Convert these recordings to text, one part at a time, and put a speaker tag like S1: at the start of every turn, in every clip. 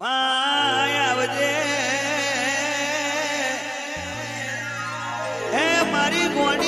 S1: My આવજે. હે મારી ગોણી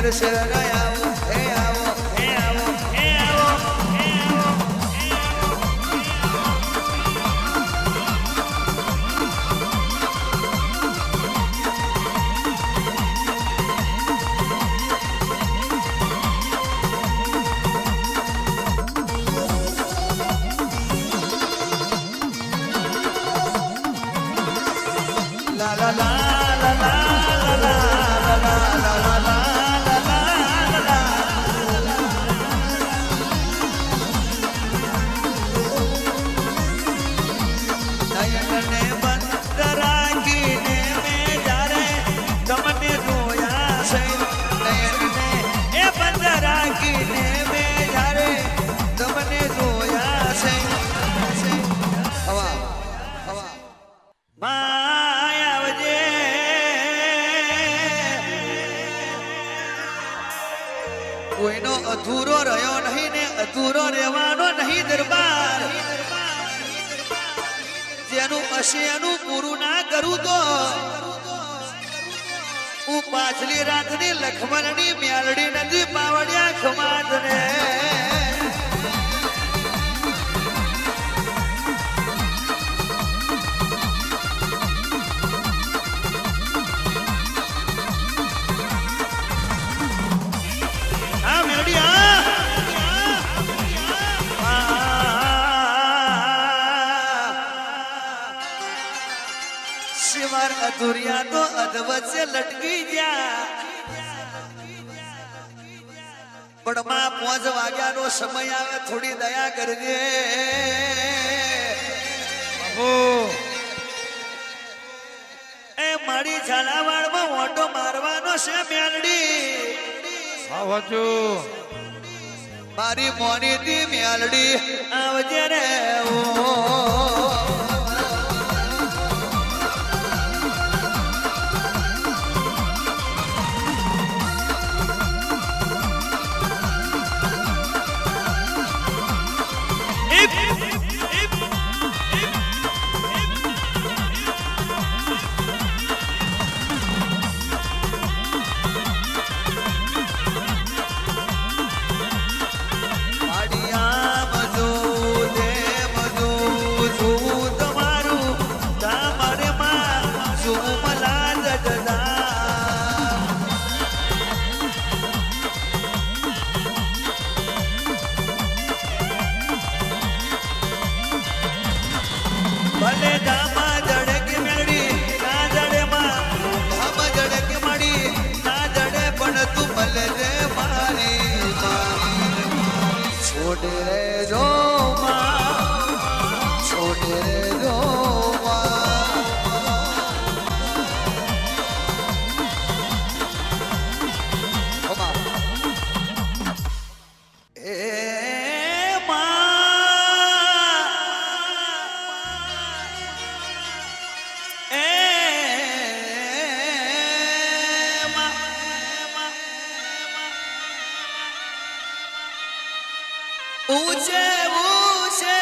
S1: Sarı saraya પૂરો રહેવાનો નહીં દરબાર. જેનું હશે એનું પૂરું ના કરું તો. હું પાછલી રાતની લખમણની મ્યાલડી નથી પાવડ્યા ખમાત ને અધુરિયા તો અધવચ્ચે લટકી ગયા. પણ માં પાંચ વાગ્યાનો સમય આવે થોડી દયા કરજે. એ મારી ઝાલાવાડમાં ઓટો મારવાનો છે મ્યાલડી. મારી મોની મ્યાલડી આવજે રે ઓ છોડે રે જો ऊँचे ऊँचे,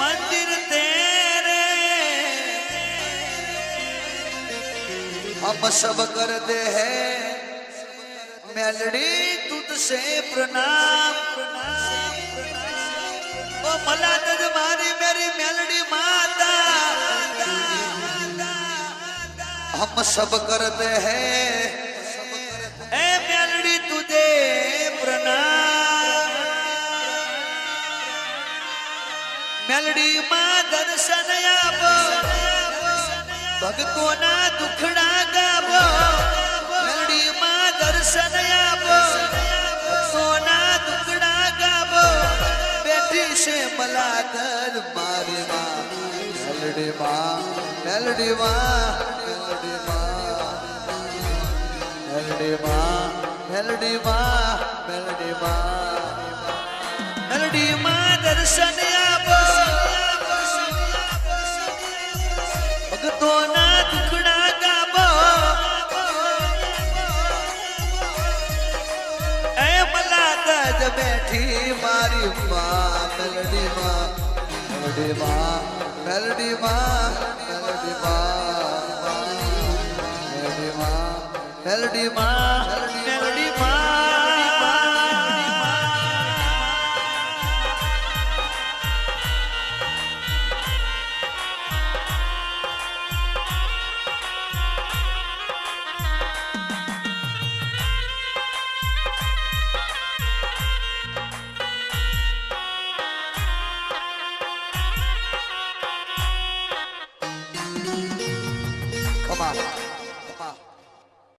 S1: मंदिर तेरे। हम सब करते हैं मेलड़ी तुझसे से प्रणाम। प्रणाम ओ मला तज मारी मेरी मेलड़ी माता। हम सब करते हैं મેલડી માં દર્શન આપો. ભક્તોના દુખડા ગાવો. મેલડી માં દર્શન આપો. ભક્તોના દુખડા ગાવો. બેઠી છે મલાધર મારી માં મેલડી માં મેલડી માં મેલડી માં મેલડી માં મેલડી માં મેલડી માં મેલડી માં દર્શન બેઠી મારી માં મેલડી માં મેલડી માં મેલડી માં મેલડી માં મેલડી માં મેલડી માં